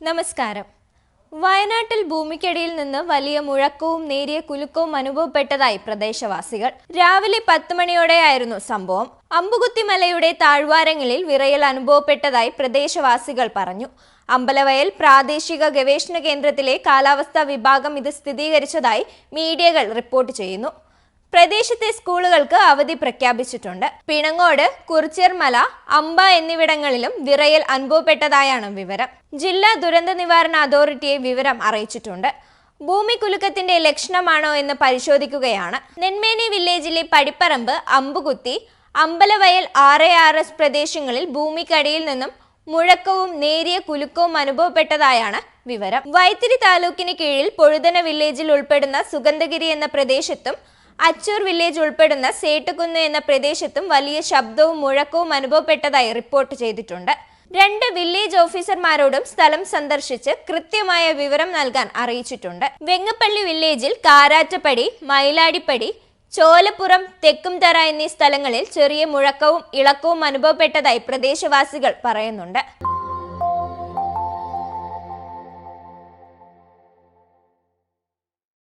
നമസ്കാരം. വയനാട്ടിൽ ഭൂമിക്കടിയിൽ നിന്ന് വലിയ മുഴക്കവും നേരിയ കുലുക്കവും അനുഭവപ്പെട്ടതായി പ്രദേശവാസികൾ. രാവിലെ പത്ത് മണിയോടെയായിരുന്നു സംഭവം. അമ്പുകുത്തിമലയുടെ താഴ്വാരങ്ങളിൽ വിറയൽ അനുഭവപ്പെട്ടതായി പ്രദേശവാസികൾ പറഞ്ഞു. അമ്പലവയൽ പ്രാദേശിക ഗവേഷണ കേന്ദ്രത്തിലെ കാലാവസ്ഥാ വിഭാഗം ഇത് സ്ഥിരീകരിച്ചതായി മീഡിയകൾ റിപ്പോർട്ട് ചെയ്യുന്നു. പ്രദേശത്തെ സ്കൂളുകൾക്ക് അവധി പ്രഖ്യാപിച്ചിട്ടുണ്ട്. പിണങ്ങോട് കുറിച്ചിർമല അമ്പ എന്നിവിടങ്ങളിലും വിറയൽ അനുഭവപ്പെട്ടതായാണ് വിവരം. ജില്ലാ ദുരന്ത നിവാരണ അതോറിറ്റിയെ വിവരം അറിയിച്ചിട്ടുണ്ട്. ഭൂമി കുലുക്കത്തിന്റെ ലക്ഷണമാണോ എന്ന് പരിശോധിക്കുകയാണ്. നെന്മേനി വില്ലേജിലെ പടിപ്പറമ്പ് അമ്പുകുത്തി അമ്പലവയൽ ആറ് ആർ എസ് പ്രദേശങ്ങളിൽ ഭൂമിക്കടിയിൽ നിന്നും മുഴക്കവും നേരിയ കുലുക്കവും അനുഭവപ്പെട്ടതായാണ് വിവരം. വൈത്തിരി താലൂക്കിന് കീഴിൽ പൊഴുതന വില്ലേജിൽ ഉൾപ്പെടുന്ന സുഗന്ധഗിരി എന്ന പ്രദേശത്തും അച്ചൂർ വില്ലേജ് ഉൾപ്പെടുന്ന സേട്ടുകുന്ന് എന്ന പ്രദേശത്തും വലിയ ശബ്ദവും മുഴക്കവും അനുഭവപ്പെട്ടതായി റിപ്പോർട്ട് ചെയ്തിട്ടുണ്ട്. രണ്ട് വില്ലേജ് ഓഫീസർമാരോടും സ്ഥലം സന്ദർശിച്ച് കൃത്യമായ വിവരം നൽകാൻ അറിയിച്ചിട്ടുണ്ട്. വെങ്ങപ്പള്ളി വില്ലേജിൽ കാരാറ്റപ്പടി മയിലാടിപ്പടി ചോലപ്പുറം തെക്കുംതറ എന്നീ സ്ഥലങ്ങളിൽ ചെറിയ മുഴക്കവും ഇളക്കവും അനുഭവപ്പെട്ടതായി പ്രദേശവാസികൾ പറയുന്നുണ്ട്.